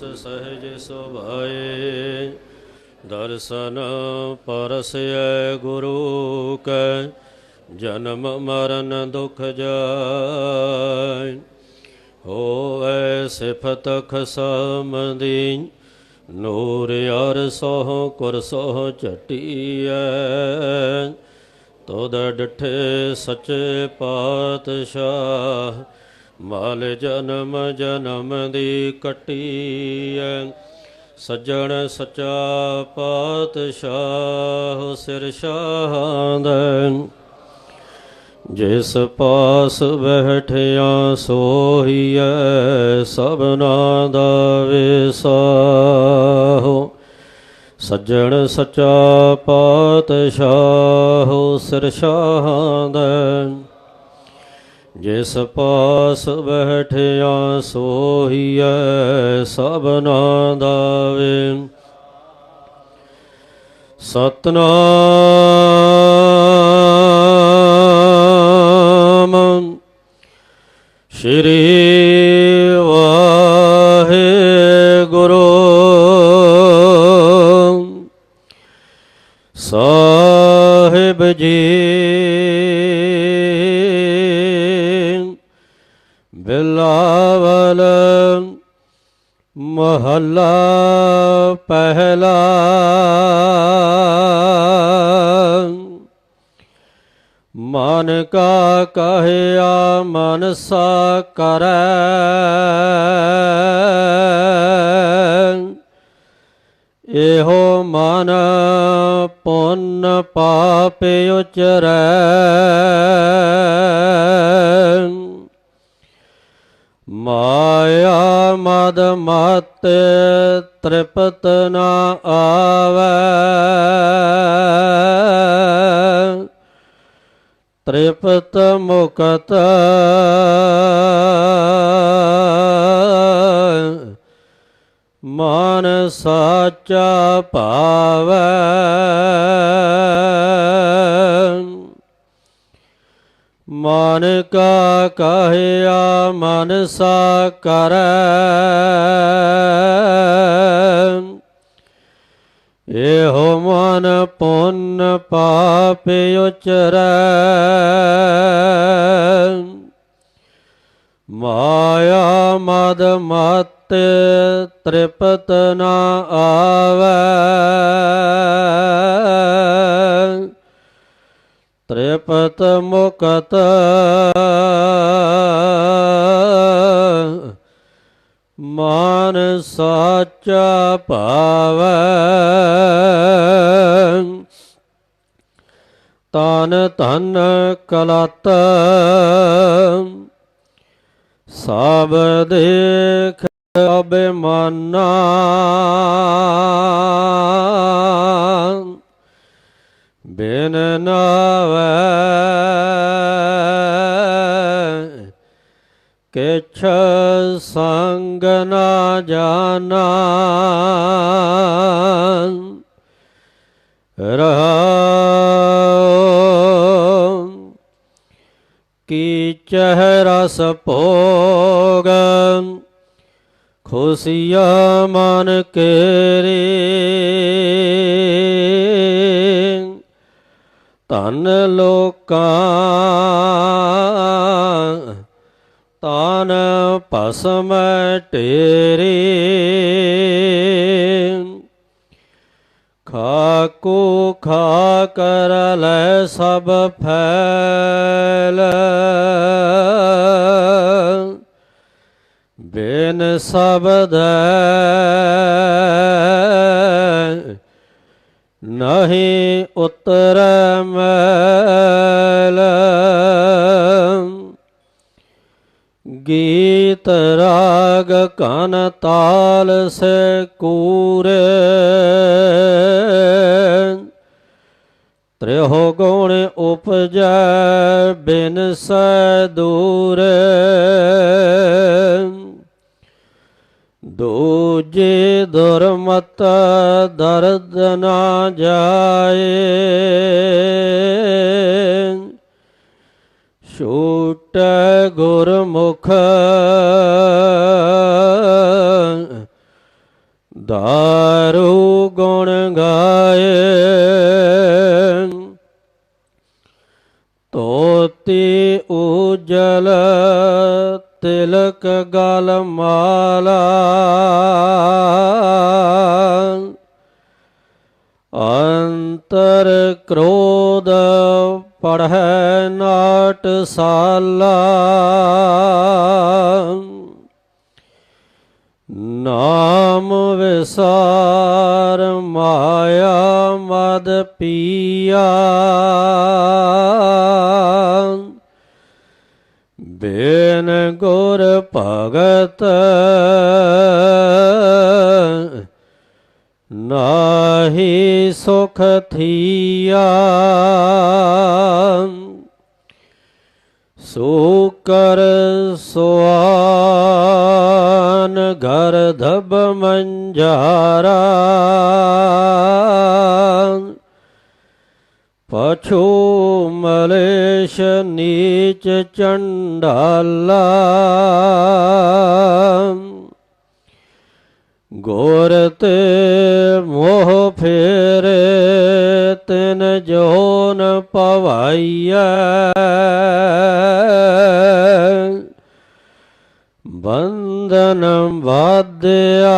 ਤਿਸ ਸਹਿਜ ਸੁਭਾਏ, ਦਰਸ਼ਨ ਪਰਸੈ ਗੁਰੂ ਕੈ, ਜਨਮ ਮਰਨ ਦੁਖ ਜਾਇ। ਹੋਵੇ ਸਿਫਤ ਖਸਮਦੀ, ਨੂਰ ਯਾਰ ਸੋਹ ਕੁਰ ਸੋਹ ਝਟੀਐ। ਤੋਦ ਡਠੇ ਸੱਚੇ ਪਾਤਸ਼ਾਹ ਮਾਲ ਜਨਮ ਜਨਮ ਦੀ ਕਟੀ ਕਟੀਐ, ਸੱਜਣ ਸੱਚਾ ਪਾਤਸ਼ਾਹ ਸਿਰ ਸ਼ਾਹੰਦ ਜਿਸ ਪਾਸ ਬੈਠਿਆ ਸੋਹੀਐ, ਸਭਨਾ ਦਾ ਵਿਸਾਹੋ। ਸੱਜਣ ਸੱਚਾ ਪਾਤਸ਼ਾਹ ਸਿਰ ਸ਼ਾਹੰਦ ਜਿਸ ਪਾਸ ਬੈਠਿਆ ਸੋਹੀਐ ਸਭਨਾ ਦਾ ਵੇ ਸਤਨਾਮ ਸ਼੍ਰੀ ਵਾਹਿਗੁਰੂ। ਸਾਹਿਬ ਜੀ ਬਿਲਾਵਲ ਮਹੱਲਾ ਪਹਿਲਾ। ਮਨ ਕਾ ਕਹਿਆ ਮਨਸਾ ਕਰੈ। ਇਹੋ ਮਨ ਪੁੰਨ ਪਾਪ ਉਚਰੈ। ਮਾਇਆ ਮਦ ਮਤ ਤ੍ਰਿਪਤ ਨਾ ਆਵੈ। ਤ੍ਰਿਪਤ ਮੁਕਤ ਮਨ ਸਾਚਾ ਭਾਵੈ। ਮਨ ਕਾ ਕਹਿਆ, ਮਨਸਾ ਕਰੈ। ਇਹੋ ਮਨ ਪੁੰਨ ਪਾਪ ਉਚਰੈ। ਮਾਇਆ ਮਦ ਮਤ ਤ੍ਰਿਪਤ ਨਾ ਆਵੈ। ਤ੍ਰਿਪਤ ਮੁਕਤ ਮਾਨ ਸਾਚਾ ਭਾਵੈ। ਤਨ ਧਨ ਕਲਤ ਸਭ ਦੇਖ ਅਬਿਮਾਨਾ ਬਿਨ ਨਾਵੈ ਕਿਛ ਸੰਗ ਨਾ ਜਾਣਾ। ਰਹਾ ਕੀ ਚਹਿਰਾ ਸਭੋਗ ਖੁਸ਼ੀਆ ਮਨ ਕੇਰੇ। ਧਨ ਲੋਕਾਂ ਤਾਨ ਭਸਮ ਟੇਰੇ ਖਾਕੂ ਖਾ ਕਰ ਲੈ ਸਭ ਫੈਲ। ਬਿਨ ਸਬਦ ਨਹੀਂ ਉਤਰ ਮੈਲ। ਗੀਤ ਰਾਗ ਕਨ ਤਾਲ ਸੇ ਕੂਰੇ। ਤ੍ਰਿਹੋ ਗੁਣ ਉਪਜੈ ਬਿਨ ਸੈ ਦੂਰੇ। ਦੂਜੇ ਦੁਰਮਤ ਦਰਦ ਨਾ ਜਾਏ। ਛੂਟ ਗੁਰਮੁਖ ਦਾਰੂ ਗੁਣ ਗਾਏ। ਤੋਤੀ ਉਜਲ ਤਿਲਕ ਗਲ ਮਾਲਾ। ਅੰਤਰ ਕ੍ਰੋਧ ਪੜ੍ਹੈ ਨਾਟ ਸਾਲਾ। ਨਾਮ ਵਿਸਾਰ ਮਾਇਆ ਮਦ ਪੀਆ। ਬੇਨ ਗੁਰ ਭਗਤ ਨਾਹੀ ਸੁਖ ਥੀਆ। ਸੋ ਕਰ ਸੁਆਨ ਘਰ ਧਬ ਮੰਝਾਰਾ ਪਛੂ ਮਲੇਸ਼ ਨੀਚ ਚੰਡਾਲਾ। ਗੋਰ ਤੇ ਮੋਹ ਫੇਰੇ ਤਿਨ ਜੋਨ ਪਵਾਈਐ। ਬੰਧਨ ਵਾਦਿਆ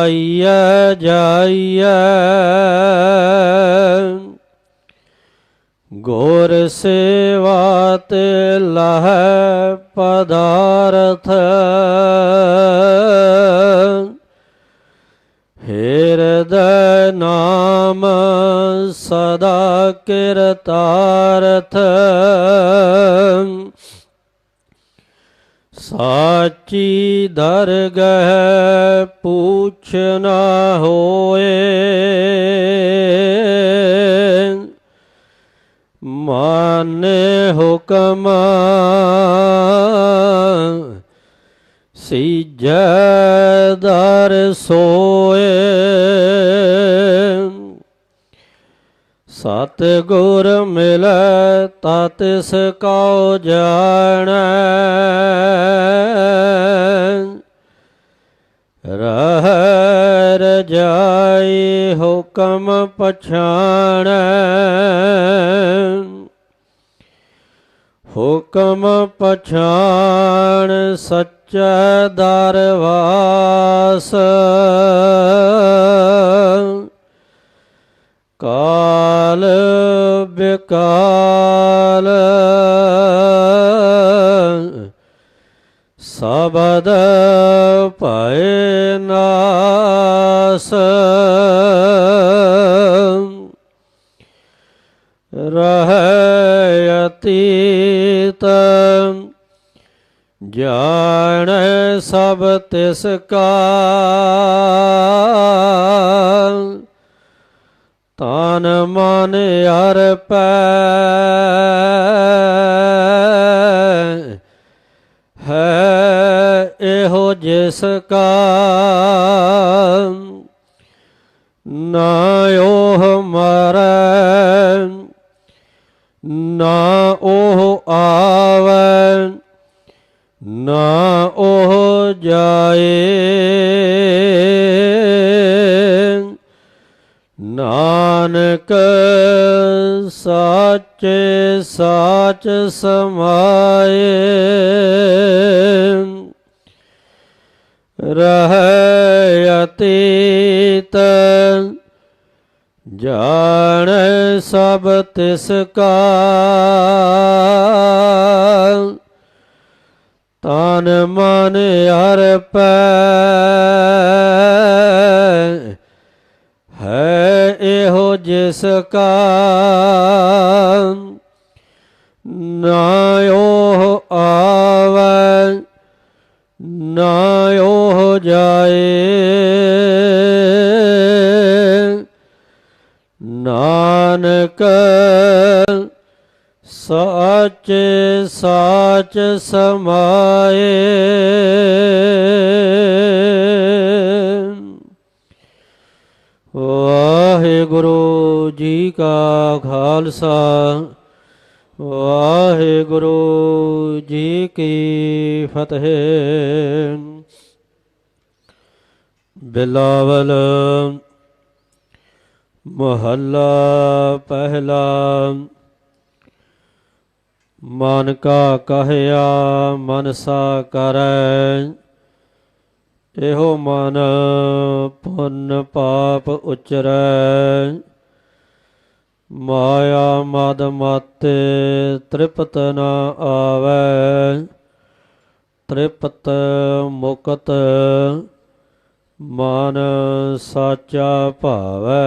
ਆਈਐ ਜਾਈਐ। ਗੋਰ ਸੇਵਾ ਤੇ ਲਹੈ ਪਦਾਰਥ। ਹਿਰਦੈ ਨਾਮ ਸਦਾ ਕਿਰਤਾਰਥ। ਸਾਚੀ ਦਰਗਹ ਪੁੱਛ ਨਾ ਹੋਏ। ਮਾਨੇ ਹੁਕਮ ਸੀਜੈ ਦਰ ਸੋਏ। ਸਤ ਗੁਰ ਮਿਲੈ ਤਤਿਸ ਕਉ ਜਾਣੈ। ਰਹ ਰਜਾਈ ਹੁਕਮ ਪਛਾਣੈ। ਹੁਕਮ ਪਛਾਣ ਸੱਚਾ ਦਰਵਾਸ। ਬਿਕਾਲ ਸਬਦ ਭੈ ਨਾਸ। ਰਹਿ ਅਤੀਤ। ਜਾਣ ਸਭ ਤਿਸ ਕਾ। ਤਨ ਮਨ ਅਰਪੈ ਹੈ ਇਹੋ ਜਿਸ ਕਾ ਨਾ ਉਹ ਮਰੈ, ਨਾ ਉਹ ਆਵੈ, ਨਾ ਉਹ ਜਾਏ। ਨਾਨਕ ਸਾਚੇ ਸਾਚ ਸਮਾਏ। ਰਹਿ ਅਤੀਤ ਜਾਣ ਸਭ ਤਿਸ ਕਾ ਤਨ ਮਨ ਅਰਪੈ ਹੈ ਇਹੋ ਜਿਸ ਕਾ ਨਾ ਉਹ ਆਵੈ ਨਾ ਉਹ ਜਾਏ ਨਾਨਕ ਸਾਚੇ ਸਾਚ ਸਮਾਏ। ਖਾਲਸਾ। ਵਾਹਿਗੁਰੂ ਜੀ ਕੀ ਫਤਿਹ। ਬਿਲਾਵਲ ਮਹੱਲਾ ਪਹਿਲਾ। ਮਨ ਕਾ ਕਹਿਆ, ਮਨਸਾ ਕਰੈ। ਇਹੋ ਮਨ ਪੁੰਨ ਪਾਪ ਉਚਰੈ। ਮਾਇਆ ਮਦ ਮਾਤੇ ਤ੍ਰਿਪਤ ਨ ਆਵੈ ਤ੍ਰਿਪਤ ਮੁਕਤ ਮਨ ਸਾਚਾ ਭਾਵੈ।